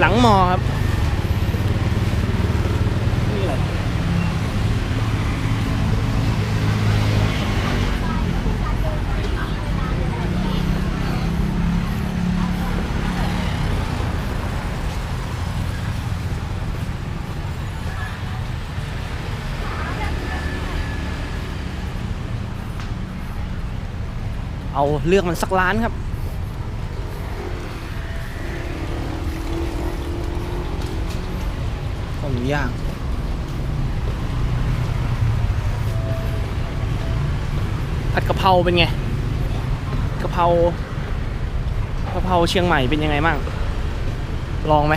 หลังมอครับ นี่อะไรเอาเลือกมันสักร้านครับ ย่างผัดกะเพราเป็นไงกะเพรากะเพราเชียงใหม่เป็นยังไงบ้างลองไหม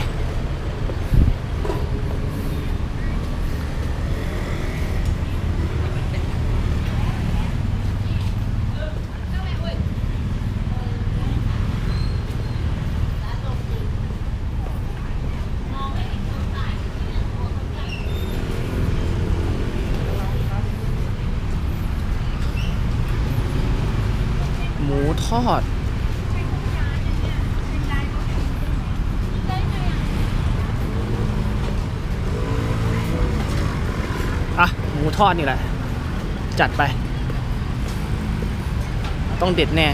หมูท อด อะ หมูทอดนี่แหละ จัดไป ต้องเด็ดแน่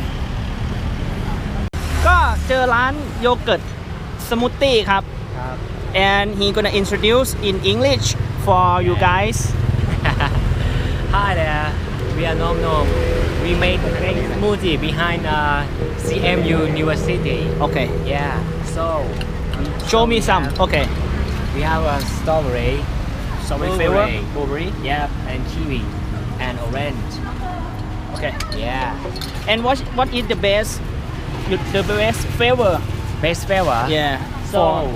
ก็เจอร้านโยเกิร์ตสมูทตี้ครับครับ and he gonna introduce in English for you guys Hi there we are Nom We made a smoothie behind uh, CMU University. Okay. Yeah. So. Show me some. Have, okay. We have a strawberry. Strawberry flavor. Blueberry. Yeah, and kiwi, and orange. Okay. Yeah. And what what is the best? The best flavor. Best flavor. Yeah. So,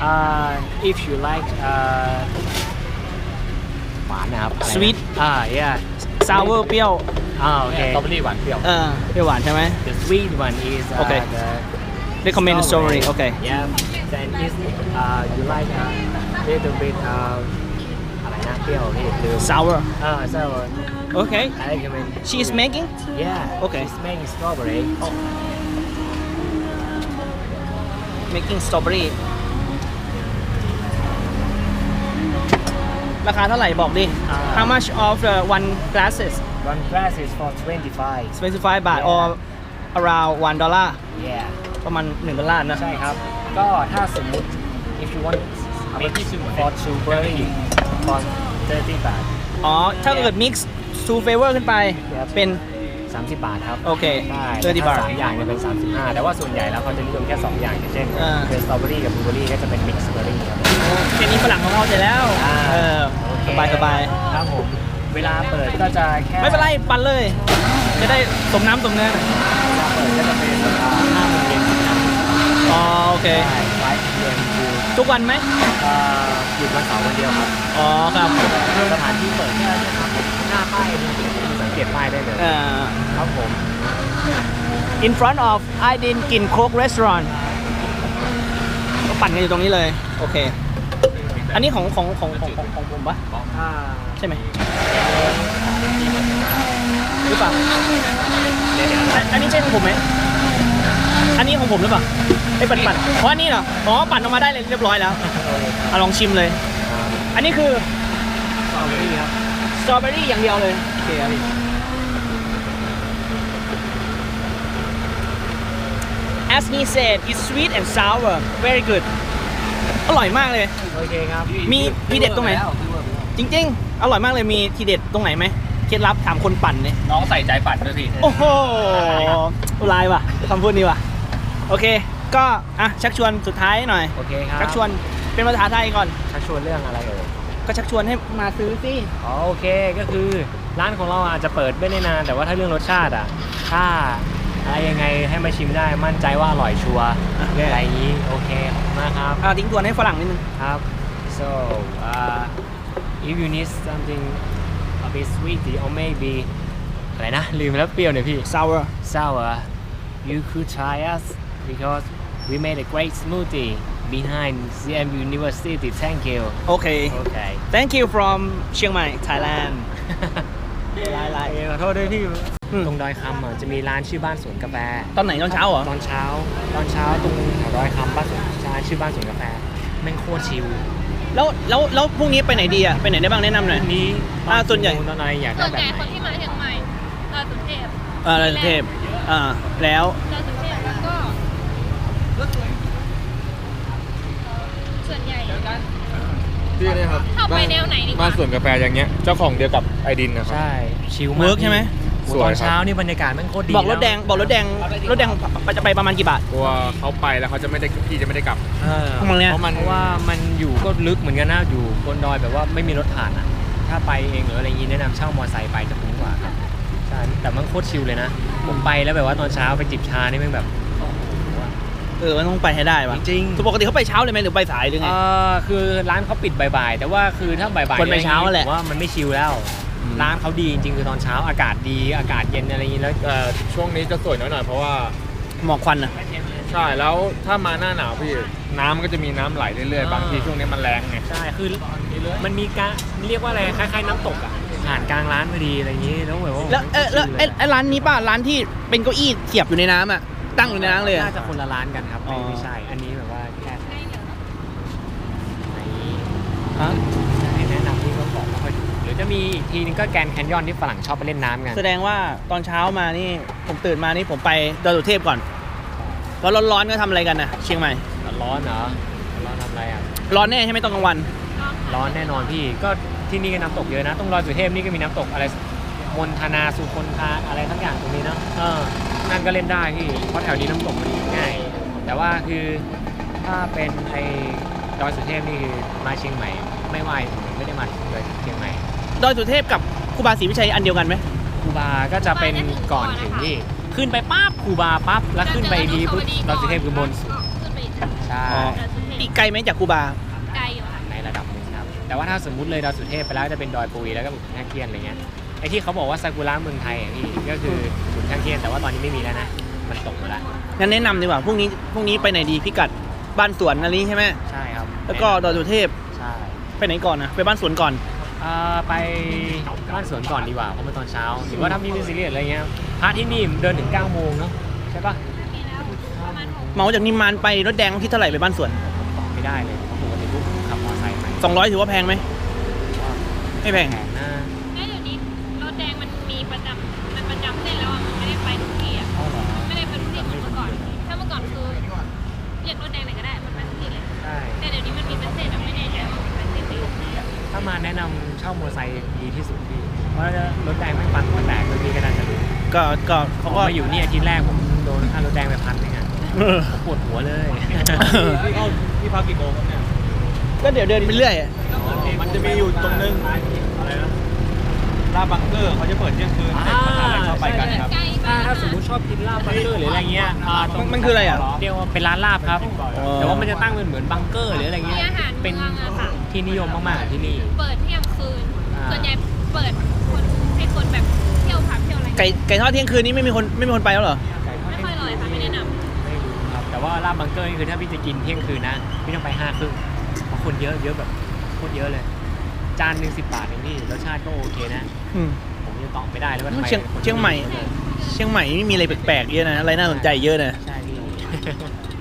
uh, if you like uh, sweet. Ah, yeah sour เปรี้ยว อ่าโอเค สตรอเบอรี่หวานเปรี้ยว เออเปรี้ยวหวานใช่ไหม the sweet one is uh, Okay. the recommend strawberry okay Yeah. Then is uh you like a little bit uh อะไรนะเปรี้ยวพี่ลืม sour อ่า sour okay I recommend she is making yeah Okay. she's making strawberry making strawberry ราคาเท่าไหร่บอกดิ อ่า how much of the one glasses one glass is for 25 25 บาท or around 1 dollar yeah ประมาณ1ดอลลาร์นะ ใช่ครับ ก็ถ้าสมมุติ if you want make for strawberry for 30 บาท อ๋อ ถ้าเกิด mix two flavor ขึ้นไป ครับ เป็น 30 บาทครับโอเคใช่30ถ้บาทสามอย่างจะเป็น 35 แต่ว่าส่วนใหญ่แล้วเขาจะนิยมแค่ 2 อย่างอย่างเช่นอ่า เป็นสตรอเบอรี่กับบลูเบอรี่ก็จะเป็นมิกซ์เบอรี่ครับ แค่นี้ฝรั่งเขาเข้าใจแล้วอ่า เออโอเคสบายสบายครับผม เวลาเปิดก็จะแค่ไม่เป็นไรปั่นเลย จะได้สมน้ำสมเนื้อหน่อยเวลาเปิดก็จะเป็นเวลาห้าโมงเย็นนะครับอ๋อโอเค ใช่ไว้เดือนคือทุกวันไหมเอ่อหยุดวันเสาร์วันเดียวครับ อ๋อครับ สถานที่เปิดแค่เนี่ยครับหน้าป้ายมีสังเกตป้ายได้เลยเอ่อครับผม in front of I Din Kin Cook Restaurant ก็ปั่นกันอยู่ตรงนี้เลย โอเค อันนี้ของของของของของของผมปะอ่าใช่ไหมหรือเปล่าเดี๋ยวเดี๋ยวอันอันนี้ใช่ของผมไหมอันนี้ของผมหรือเปล่าไอ้ปั่นปั่นอ๋ออันนี้เหรออ๋อปั่นออกมาได้เลยเรียบร้อยแล้วเอาลองชิมเลย อันนี้คือสตรอเบอรี่ครับสตรอเบอรี่อย่างเดียวเลยโอเคครับ As he said it's sweet and sour very good อร่อยมากเลย โอเคครับมีมีเด็ดตรงไหน จริง ๆ อร่อยมากเลยมีทีเด็ดตรงไหนไหมเคล็ดลับถามคนปั่นเนี่ยน้องใส่ใจปั่นด้วยพี่โอ้โหลายว่ะคำพูดนี้ว่ะ โอเค ก็อะชักชวนสุดท้ายหน่อย โอเคครับชักชวนเป็นภาษาไทยก่อน ชักชวนเรื่องอะไรเอ่ยก็ชักชวนให้มาซื้อสิอ๋อโอเคก็คือร้านของเราอาจจะเปิดไม่ได้นาน แต่ว่าถ้าเรื่องรสชาติอะ ถ้า อะไรยังไงให้มาชิมได้มั่นใจว่าอร่อยชัวร์อะไรอย่างนี้โอเคขอบคุณมากครับ อ่าทิ้งทวนให้ฝรั่งนิดนึง ครับ so uh, if you need something a bit sweet or maybe อะไรนะ ลืมแล้วเปรี้ยวเนี่ยพี่ sour sour you could try us because we made a great smoothie behind CMU University thank you โอเค okay thank you from เชียงใหม่ Thailand ลายลายเอ้ยขอโทษด้วยพี่อืม ตรงดอยคำอะจะมีร้านชื่อบ้านสวนกาแฟ ตอนไหนตอนเช้าเหรอตอนเช้า ตอนเช้าตรงแถวดอยคำบ้านสวนร้านชื่อบ้านสวนกาแฟแม่งโคตรชิลแล้วแล้วแล้วพรุ่งนี้ไปไหนดีอะไปไหนได้บ้างแนะนำหน่อยอันนี้อ่าส่วนใหญ่ตอนอะไรอยากส่ได้วนแบใหบญ่ไหคนนที่มาเชียงใหม่ดอยสุเทพเอ่าสุเทพอ่าแล้วดอยสุเทพแล้วก็ส่วนใหญ่ที่นี่ครับเข้าไปแนวไหนดีกว่าบ้านสวนกาแฟอย่างเงี้ย เจ้าของเดียวกับไอดินนะครับ ใช่ชิลมากเวิร์กใช่ไหมโอ้ สโหวยตอนครับเช้านี่บรรยากาศแม่งโคตรดีบอกรถแดงล้วบอกรถแดงรถแดงจะไปประมาณกี่บาทกลัวเขาไปแล้วเขาจะไม่ได้พี่จะไม่ได้กลับเออทำไมเนี่ยเพราะมันเพราะว่ามันอยู่ก็ลึกเหมือนกันนะอยู่บนดอยแบบว่าไม่มีรถผ่านอะ ถ้าไปเองหรืออะไรอย่างงี้แนะนำเช่ามอเตอร์ไซค์ไปจะคุ้มกว่าครับใช่แต่มันโคตรชิลเลยนะผมไปแล้วแบบว่าตอนเช้าไปจิบชานี่แม่งแบบโอ้โหอะเออมันต้องไปให้ได้ว่ะจริงคือปกติเขาไปเช้าเลยไหมหรือไปสายหรือไงเออคือร้านเขาปิดบ่ายๆแต่ว่าคือถ้าบ่ายๆคนไปเช้าแหละผมว่ามันไม่ชิลแล้วอืม ร้านเขาดีจริงๆคือตอนเช้าอากาศดีอากาศเย็นอะไรอย่างงี้แล้วแต่ช่วงนี้จะสวยน้อยหน่อยเพราะว่าหมอกควันอะ ใช่แล้วถ้ามาหน้าหนาวพี่น้ำมันก็จะมีน้ำไหลเรื่อยๆบางทีช่วงนี้มันแรงไงใช่คือมันมีการเรียกว่าอะไรคล้ายๆน้ำตกอะผ่านกลางร้านพอดีอะไรอย่างงี้แล้วแบบว่าแล้วเออแล้วไอ้ไอ้ร้านนี้ป่ะร้านที่เป็นเก้าอี้เสียบอยู่ในน้ำอะตั้งอยู่ในน้ำเลยอะ น่าจะคนละร้านกันครับอ๋ไม่อไม่ใช่ อันนี้แบบว่าแค่ใกล้เหนือไหนฮะ มีอีกทีนึงก็แกรนด์แคนยอนที่ฝรั่งชอบไปเล่นน้ำกัน แสดงว่าตอนเช้ามานี่ผมตื่นมานี่ผมไปดอยสุเทพก่อนแล้วร้อนๆก็ทำอะไรกันนะเชียงใหม่ ร้อนเหรอ ร้อนทำอะไรอะ ร้อนแน่ใช่ไหมตอนกลางวัน ร้อนแน่นอนพี่ ก็ที่นี่ก็น้ำตกเยอะนะตรงรอยสุเทพนี่ก็มีน้ำตกอะไร มนทนาสุคนทาอะไรทั้งอย่างตรงนี้เนาะ เออ นั่นก็เล่นได้พี่ เพราะแถวนี้น้ำตกมันง่าย แต่ว่าคือถ้าเป็นไอ้ดอยสุเทพนี่คือมาเชียงใหม่ ไม่ไหวผมไม่ได้มาเลยเชียงใหม่ ดอยสุเทพกับครูบาศรีวิชัยอันเดียวกันไหมครูบาก็จะเป็นก่อนถึงนี่ขึ้นไปปั๊บครูบาปั๊บแล้วขึ้นไปดีปุ๊บดอยสุเทพคือบนสุดขึ้นไปอีกใช่อ๋อดอยสุเทอีพกไกลไหมจากครูบาไกลอยู่ค่ะในระดับหนึ่งครับแต่ว่าถ้าสมมุติเลยดอยสุเทพไปแล้วจะเป็นดอยปุยแล้วก็ขุนช่างเทียนอะไรเงี้ยไอ้ที่เขาบอกว่าซากุระเมืองไทยอะพี่ก็คือขุนช่างเทียนแต่ว่าตอนนี้ไม่มีแล้วนะมันตกหมดแล้วงั้นแนะนำดีกว่าพรุ่งนี้พรุ่งนี้ไปไหนดีพิกัดบ้านสวนอะไรนี้ใช่ไหมใช่ครับแล้วก็ดอยสุเทพใช่ไปไหนก่อนนะไปบ้านสวนก่อน อ่าไปบ้านสวนก่อนดีกว่าเพราะมันตอนเช้าหรือว่าถ้ามีมิวสิกอะไรเงี้ยพระที่นี่เดินถึง9โมงเนาะใช่ปะมีแล้วประมาณหกเมาจากนิมมานไปรถแดงคิดเท่าไหร่ไปบ้านสวนตอบไม่ได้เลยเพราะปกติพวกผมขับมอเตอร์ไซค์ไป200 ถือว่าแพงไหมไม่แพงแพงนะามาแนะนำเช่ามอเตอร์ไซค์ดีที่สุดพี่เพราะรถแดงไม่ฟันหัวแตกเลยพี่ก็น่าจะรู้ก็ก็เขาเขาก็ มาอยู่นี่อาทิตย์แรกผมโดนค่ารถแดงไปพันหนึงอะเออผมปวดหัวเลย พี่เข้าพี่พักกี่โมงครับเนี่ยก็เดี๋ยวเดินไปเรื่อยอะมันจะมีอยู่ตรงนึงอะไรนะลาบังเกอร์เขาจะเปิดเที่ยงคืน อ่าเด็กมหาลัยเข้า มันคืออะไรอะ เรียกว่าเป็นร้านลาบครับ อ๋อ แต่ว่ามันจะตั้งเป็นเหมือนบังเกอร์หรืออะไรมีเงี้ย อาหารเป็นเมืองอะค่ะ ที่นิยมมากๆที่นี่ เปิดเที่ยงคืน อ่า ส่วนใหญ่เปิดคนให้คนแบบเที่ยวผับเที่ยวอะไรไก่ไก่ทอดเที่ยงคืนนี้ไม่มีคนไม่มีคนไปแล้วเหรอ ไม่ค่อยอร่อยค่ะไม่แนะนำไม่รู้ครับแต่ว่าลาบบังเกอร์นี่คือถ้าพี่จะกินเที่ยงคืนนะพี่ต้องไปห้าครึ่งเพราะคนเยอะเยอะแบบโคตรเยอะเลย จานหนึ่งสิบบาทเองพี่รสชาติก็โอเคนะ อืม ผมยังตอบไม่ได้เลยว่าทำไมเชียงคนเชียงใหม่เยอะเชียงใหม่ไม่มีอะไรแปลกๆเยอะนะ อะไรน่าสนใจเยอะนะ ใช่พี่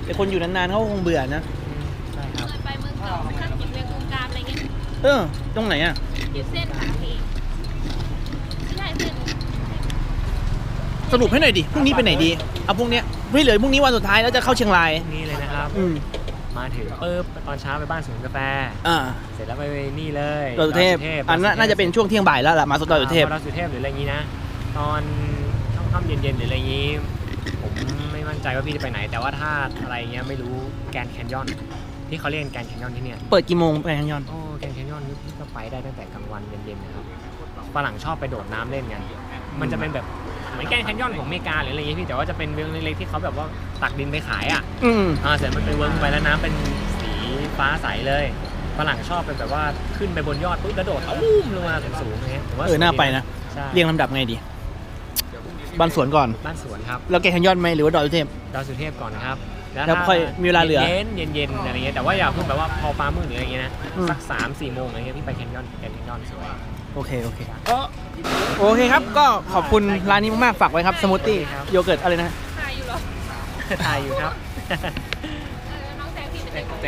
แต่คนอยู่นานๆเขาคงเบื่อนะใช่ครับ เคยไปเมืองเก่าไปนั่งกินเมืองกรุงกามอะไรเงี้ยเออ ตรงไหนอะ อยู่เส้นขาพี่ไม่ใช่เส้นสรุปให้หน่อยดิพรุ่งนี้ไปไหนดี เอาพรุ่งเนี้ยไม่เหลือพรุ่งนี้วันสุดท้ายแล้วจะเข้าเชียงราย นี่เลยนะครับ อืมมาถึงปุ๊บตอนเช้าไปบ้านสวนกาแฟ อ่าเสร็จแล้วไปนี่เลยดอยสุเทพอันนั้นน่าจะเป็นช่วงเที่ยงบ่ายแล้วล่ะมาสุดดอยสุเทพ ดอยสุเทพหรืออะไรอย่างนี้นะ ตอนค่ำๆเย็นๆหรืออะไรอย่างนี้ ผมไม่มั่นใจว่าพี่จะไปไหน แต่ว่าถ้าอะไรเงี้ยไม่รู้แกรนด์แคนยอนที่เขาเรียกแกรนด์แคนยอนที่เนี่ยเปิดกี่โมงไปทางยอนโอ้แกรนด์แคนยอนนี่พี่ก็ไปได้ตั้งแต่กลางวันเย็นๆนะครับฝรั่งชอบไปโดดน้ำเล่นกันมันจะเป็นแบบเหมือนแกรนด์แคนยอนของอเมริกาหรืออะไรอย่างงี้พี่แต่ว่าจะเป็นเวิร์เล็กๆที่เขาแบบว่าตักดินไปขายอะอืมอ่าเสร็จมันเป็นเวิร์กไปแล้วน้ำเป็นสีฟ้าใสเลยฝรั่งชอบเป็นแบบว่าขึ้นไปบนยอดปุ๊บแล้วโดดตุ้มลงมาสูงๆอย่างเงี้ยผมว่าเออน่าไปนะใช่เรียงลำดับไงดี บ้านสวนก่อน บ้านสวนครับ แล้วแกทางยอนไหมหรือว่าดอยสุเทพ ดอยสุเทพก่อนนะครับแล้วถ้าค่อยมีเวลาเหลือเย็นเย็นเย็นๆอะไรเงี้ยแต่ว่าอย่าเพิ่งแบบว่าพอฟ้ามืดหรืออะไรเงี้ยนะอืมสักสามสี่โมงอะไรเงี้ยพี่ไปแคนยอนแคนยอนสวยโอเคโอเคก็โอเคครับก็ขอบคุณร้านนี้มากๆฝากไว้ครับสมูทตี้ครับโยเกิร์ตอะไรนะถ่ายอยู่เหรอถ่ายอยู่ครับ